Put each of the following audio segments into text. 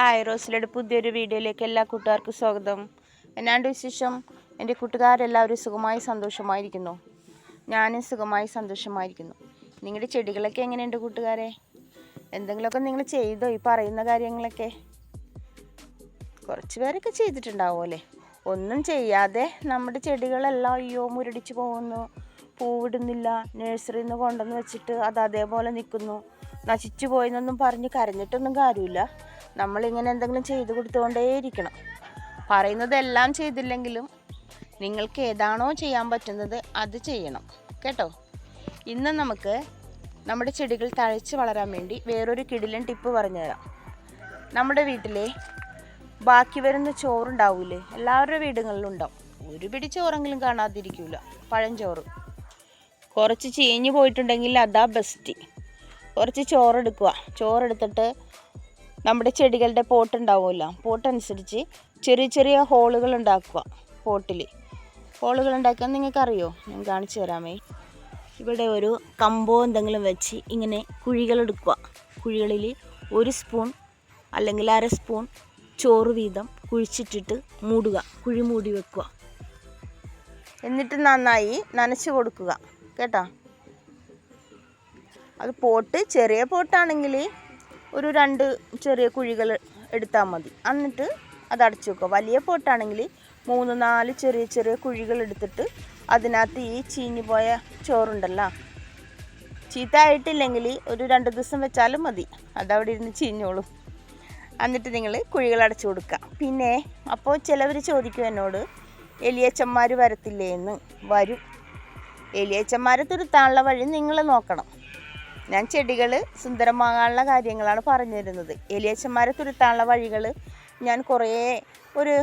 Hi റോസിലയുടെ പുതിയൊരു വീഡിയോയിലേക്ക് എല്ലാ കൂട്ടുകാർക്കും സ്വാഗതം. എന്നാണ്ട് വിശേഷം? എന്റെ കൂട്ടുകാരെല്ലാവരും സുഖമായി സന്തോഷമായിരിക്കുന്നു. ഞാനും സുഖമായി സന്തോഷമായിരിക്കുന്നു. നിങ്ങളുടെ ചെടികളൊക്കെ എങ്ങനെയുണ്ട് കൂട്ടുകാരെ? എന്തെങ്കിലുമൊക്കെ നിങ്ങൾ ചെയ്തോ ഈ പറയുന്ന കാര്യങ്ങളൊക്കെ? കുറച്ച് പേരൊക്കെ ചെയ്തിട്ടുണ്ടാവും അല്ലേ? ഒന്നും ചെയ്യാതെ നമ്മുടെ ചെടികളെല്ലാം അയ്യോ മുരടിച്ച് പോകുന്നു. പൂവിടുന്നില്ല. നഴ്സറിയിൽ നിന്ന് കൊണ്ടുവന്ന് വെച്ചിട്ട് അത് അതേപോലെ നിൽക്കുന്നു. നശിച്ചു പോയെന്നൊന്നും പറഞ്ഞ് കരഞ്ഞിട്ടൊന്നും കാര്യമില്ല. നമ്മളിങ്ങനെ എന്തെങ്കിലും ചെയ്തു കൊടുത്തുകൊണ്ടേയിരിക്കണം. പറയുന്നതെല്ലാം ചെയ്തില്ലെങ്കിലും നിങ്ങൾക്ക് ഏതാണോ ചെയ്യാൻ പറ്റുന്നത് അത് ചെയ്യണം. കേട്ടോ? ഇന്ന് നമുക്ക് നമ്മുടെ ചെടികൾ തഴച്ച് വളരാൻ വേണ്ടി വേറൊരു കിടിലൻ ടിപ്പ് പറഞ്ഞുതരാം. നമ്മുടെ വീട്ടിലെ ബാക്കി വരുന്ന ചോറുണ്ടാവൂലേ? എല്ലാവരുടെ വീടുകളിലും ഉണ്ടാവും ഒരു പിടി ചോറെങ്കിലും കാണാതിരിക്കൂല. പഴഞ്ചോറ്. കുറച്ച് ചീഞ്ഞു പോയിട്ടുണ്ടെങ്കിൽ അതാ ബെസ്റ്റ് കുറച്ച് ചോറെടുക്കുക ചോറെടുത്തിട്ട് നമ്മുടെ ചെടികളുടെ പോട്ട് ഉണ്ടാവുമല്ലോ. പോട്ടനുസരിച്ച് ചെറിയ ചെറിയ ഹോളുകൾ ഉണ്ടാക്കുക പോട്ടിൽ ഹോളുകൾ ഉണ്ടാക്കാൻ നിങ്ങൾക്കറിയോ? ഞാൻ കാണിച്ചു തരാമേ. ഇവിടെ ഒരു കമ്പോ എന്തെങ്കിലും വെച്ച് ഇങ്ങനെ കുഴികളെടുക്കുക കുഴികളിൽ ഒരു സ്പൂൺ അല്ലെങ്കിൽ അര സ്പൂൺ ചോറ് വീതം കുഴിച്ചിട്ടിട്ട് മൂടുക. കുഴി മൂടി വെക്കുക. എന്നിട്ട് നന്നായി നനച്ച് കൊടുക്കുക. കേട്ടോ? അത് പോട്ട് ചെറിയ പോട്ടാണെങ്കിൽ ഒരു രണ്ട് ചെറിയ കുഴികൾ എടുത്താൽ മതി. എന്നിട്ട് അത് അടച്ചു വെക്കുക. വലിയ പോട്ടാണെങ്കിൽ മൂന്ന് നാല് ചെറിയ ചെറിയ കുഴികൾ എടുത്തിട്ട് അതിനകത്ത് ഈ ചീഞ്ഞു പോയ ചോറുണ്ടല്ലോ ചീത്തയായിട്ടില്ലെങ്കിൽ ഒരു രണ്ട് ദിവസം വെച്ചാലും മതി. അതവിടെ ഇരുന്ന് ചീഞ്ഞോളും. എന്നിട്ട് നിങ്ങൾ കുഴികൾ അടച്ചു കൊടുക്കുക. പിന്നെ അപ്പോൾ ചിലവർ ചോദിക്കും എന്നോട് എലിയച്ചന്മാർ വരത്തില്ലേ എന്ന് വരും. എലിയച്ചന്മാരെ തുരുത്താനുള്ള വഴി നിങ്ങൾ നോക്കണം. ഞാൻ ചെടികൾ സുന്ദരമാകാനുള്ള കാര്യങ്ങളാണ് പറഞ്ഞു തരുന്നത് എലിയച്ചന്മാരെ തുരുത്താനുള്ള വഴികൾ ഞാൻ കുറേ ഒരു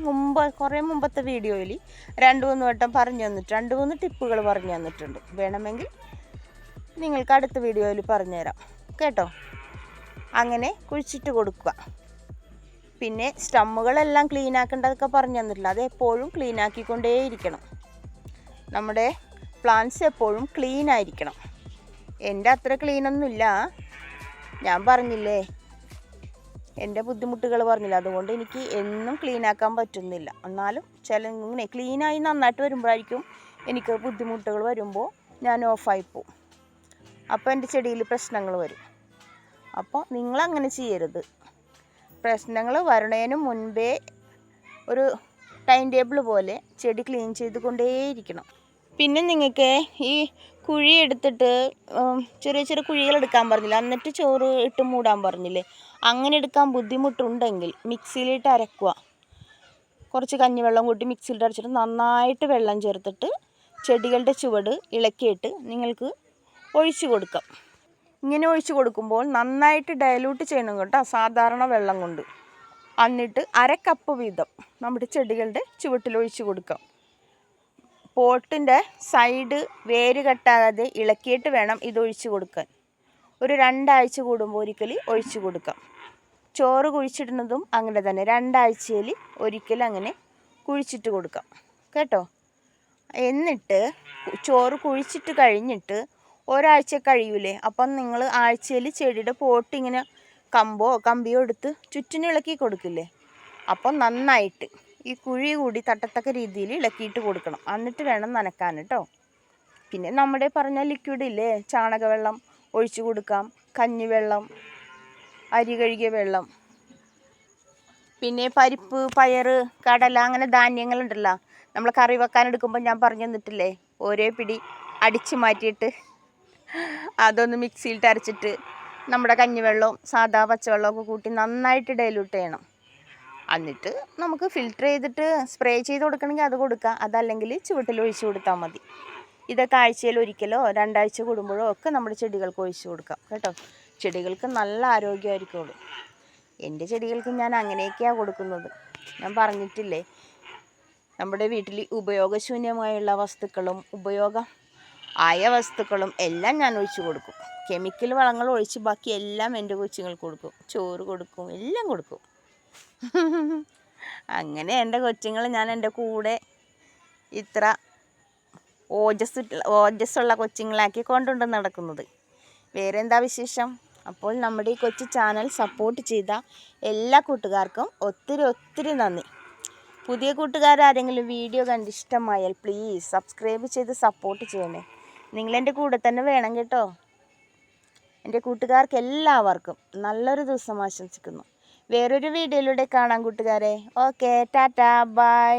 മുമ്പ് കുറേ മുമ്പത്തെ വീഡിയോയിൽ രണ്ട് മൂന്ന് വട്ടം പറഞ്ഞു തന്നിട്ട് രണ്ട് മൂന്ന് ടിപ്പുകൾ പറഞ്ഞു തന്നിട്ടുണ്ട്. വേണമെങ്കിൽ നിങ്ങൾക്ക് അടുത്ത വീഡിയോയിൽ പറഞ്ഞുതരാം. കേട്ടോ? അങ്ങനെ കുഴിച്ചിട്ട് കൊടുക്കുക. പിന്നെ സ്റ്റമ്മുകളെല്ലാം ക്ലീൻ ആക്കേണ്ടതൊക്കെ പറഞ്ഞു തന്നിട്ടില്ല അത് എപ്പോഴും ക്ലീൻ ആക്കിക്കൊണ്ടേയിരിക്കണം നമ്മുടെ പ്ലാന്റ്സ് എപ്പോഴും ക്ലീൻ ആയിരിക്കണം എന്റെ അത്ര ക്ലീനൊന്നുമില്ല ഞാൻ പറഞ്ഞില്ലേ? എന്റെ ബുദ്ധിമുട്ടുകൾ പറഞ്ഞില്ല? അതുകൊണ്ട് എനിക്ക് എന്നും ക്ലീൻ ആക്കാൻ പറ്റുന്നില്ല. എന്നാലും ചില ഇങ്ങനെ ക്ലീനായി നന്നായിട്ട് വരുമ്പോഴായിരിക്കും എനിക്ക് ബുദ്ധിമുട്ടുകൾ വരുമ്പോൾ ഞാൻ ഓഫായി പോവും. അപ്പോൾ എന്റെ ചെടിയിൽ പ്രശ്നങ്ങൾ വരും. അപ്പോൾ നിങ്ങളങ്ങനെ ചെയ്യരുത്. പ്രശ്നങ്ങൾ വരണതിന് മുൻപേ ഒരു ടൈം ടേബിൾ പോലെ ചെടി ക്ലീൻ ചെയ്തുകൊണ്ടേയിരിക്കണം പിന്നെ നിങ്ങൾക്ക് ഈ കുഴി എടുത്തിട്ട് ചെറിയ ചെറിയ കുഴികൾ എടുക്കാൻ പറഞ്ഞില്ല? എന്നിട്ട് ചോറ് ഇട്ട് മൂടാൻ പറഞ്ഞില്ലേ? അങ്ങനെ എടുക്കാൻ ബുദ്ധിമുട്ടുണ്ടെങ്കിൽ മിക്സിയിലിട്ട് അരക്കുക. കുറച്ച് കഞ്ഞിവെള്ളം കൂട്ടി മിക്സിയിലിട്ട് അരച്ചിട്ട് നന്നായിട്ട് വെള്ളം ചേർത്തിട്ട് ചെടികളുടെ ചുവട് ഇളക്കിയിട്ട് നിങ്ങൾക്ക് ഒഴിച്ചു കൊടുക്കാം. ഇങ്ങനെ ഒഴിച്ചു കൊടുക്കുമ്പോൾ നന്നായിട്ട് ഡയലൂട്ട് ചെയ്യണം കേട്ടോ സാധാരണ വെള്ളം കൊണ്ട്. എന്നിട്ട് അര കപ്പ് വീതം നമ്മുടെ ചെടികളുടെ ചുവട്ടിൽ ഒഴിച്ചു കൊടുക്കാം. പോട്ടിന്റെ സൈഡ് വേര് കെട്ടാതെ ഇളക്കിയിട്ട് വേണം ഇത് ഒഴിച്ചു കൊടുക്കാൻ. ഒരു രണ്ടാഴ്ച കൂടുമ്പോൾ ഒരിക്കൽ ഒഴിച്ചു കൊടുക്കാം. ചോറ് കുഴിച്ചിടുന്നതും അങ്ങനെ തന്നെ. രണ്ടാഴ്ചയിൽ ഒരിക്കൽ അങ്ങനെ കുഴിച്ചിട്ട് കൊടുക്കാം. കേട്ടോ? എന്നിട്ട് ചോറ് കുഴിച്ചിട്ട് കഴിഞ്ഞിട്ട് ഒരാഴ്ച കഴിയൂലേ? അപ്പം നിങ്ങൾ ആഴ്ചയിൽ ചെടിയുടെ പോട്ട് ഇങ്ങനെ കമ്പോ കമ്പിയോ എടുത്ത് ചുറ്റിനിളക്കി കൊടുക്കില്ലേ? അപ്പം നന്നായിട്ട് ഈ കുഴി കൂടി തട്ടത്തക്ക രീതിയിൽ ഇളക്കിയിട്ട് കൊടുക്കണം. എന്നിട്ട് വേണം നനക്കാൻ കേട്ടോ. പിന്നെ നമ്മുടെ പറഞ്ഞ ലിക്വിഡ് ഇല്ലേ? ചാണകവെള്ളം ഒഴിച്ചു കൊടുക്കാം. കഞ്ഞിവെള്ളം അരി കഴുകിയ വെള്ളം. പിന്നെ പരിപ്പ് പയറ് കടല അങ്ങനെ ധാന്യങ്ങളുണ്ടല്ലോ. നമ്മൾ കറി വെക്കാൻ എടുക്കുമ്പോൾ ഞാൻ പറഞ്ഞു തന്നിട്ടില്ലേ? ഓരോ പിടി അടിച്ച് മാറ്റിയിട്ട് അതൊന്ന് മിക്സിയിലിട്ട് അരച്ചിട്ട് നമ്മുടെ കഞ്ഞിവെള്ളവും സാധാ പച്ചവെള്ളമൊക്കെ കൂട്ടി നന്നായിട്ട് ഡൈല്യൂട്ട് ചെയ്യണം. എന്നിട്ട് നമുക്ക് ഫിൽറ്റർ ചെയ്തിട്ട് സ്പ്രേ ചെയ്ത് കൊടുക്കണമെങ്കിൽ അത് കൊടുക്കാം. അതല്ലെങ്കിൽ ചുവട്ടിൽ ഒഴിച്ചു കൊടുത്താൽ മതി. ഇതൊക്കെ ആഴ്ചയിൽ ഒരിക്കലോ രണ്ടാഴ്ച കൂടുമ്പോഴോ ഒക്കെ നമ്മുടെ ചെടികൾക്ക് ഒഴിച്ചു കൊടുക്കാം. കേട്ടോ? ചെടികൾക്ക് നല്ല ആരോഗ്യമായിരിക്കുള്ളൂ. എന്റെ ചെടികൾക്ക് ഞാൻ അങ്ങനെയൊക്കെയാണ് കൊടുക്കുന്നത്. ഞാൻ പറഞ്ഞിട്ടില്ലേ? നമ്മുടെ വീട്ടിൽ ഉപയോഗശൂന്യമായുള്ള വസ്തുക്കളും ഉപയോഗം ആയ വസ്തുക്കളും എല്ലാം ഞാൻ ഒഴിച്ചു കൊടുക്കും. കെമിക്കൽ വളങ്ങൾ ഒഴിച്ച് ബാക്കി എല്ലാം എന്റെ കൊച്ചുങ്ങൾക്ക് കൊടുക്കും. ചോറ് കൊടുക്കും. എല്ലാം കൊടുക്കും. അങ്ങനെ എന്റെ കൊച്ചുങ്ങൾ ഞാൻ എന്റെ കൂടെ ഇത്ര ഓജസ് ഓജസ്സുള്ള കൊച്ചുങ്ങളാക്കി കൊണ്ടുകൊണ്ട് നടക്കുന്നത്. വേറെ എന്താ വിശേഷം? അപ്പോൾ നമ്മുടെ ഈ കൊച്ചു ചാനൽ സപ്പോർട്ട് ചെയ്ത എല്ലാ കൂട്ടുകാർക്കും ഒത്തിരി ഒത്തിരി നന്ദി. പുതിയ കൂട്ടുകാരാരെങ്കിലും വീഡിയോ കണ്ട് ഇഷ്ടമായാൽ പ്ലീസ് സബ്സ്ക്രൈബ് ചെയ്ത് സപ്പോർട്ട് ചെയ്യണേ. നിങ്ങളെന്റെ കൂടെ തന്നെ വേണം കേട്ടോ. എന്റെ കൂട്ടുകാർക്ക് എല്ലാവർക്കും നല്ലൊരു ദിവസം ആശംസിക്കുന്നു. വേറൊരു വീഡിയോയിലൂടെ കാണാം കൂട്ടുകാരെ. Okay tata bye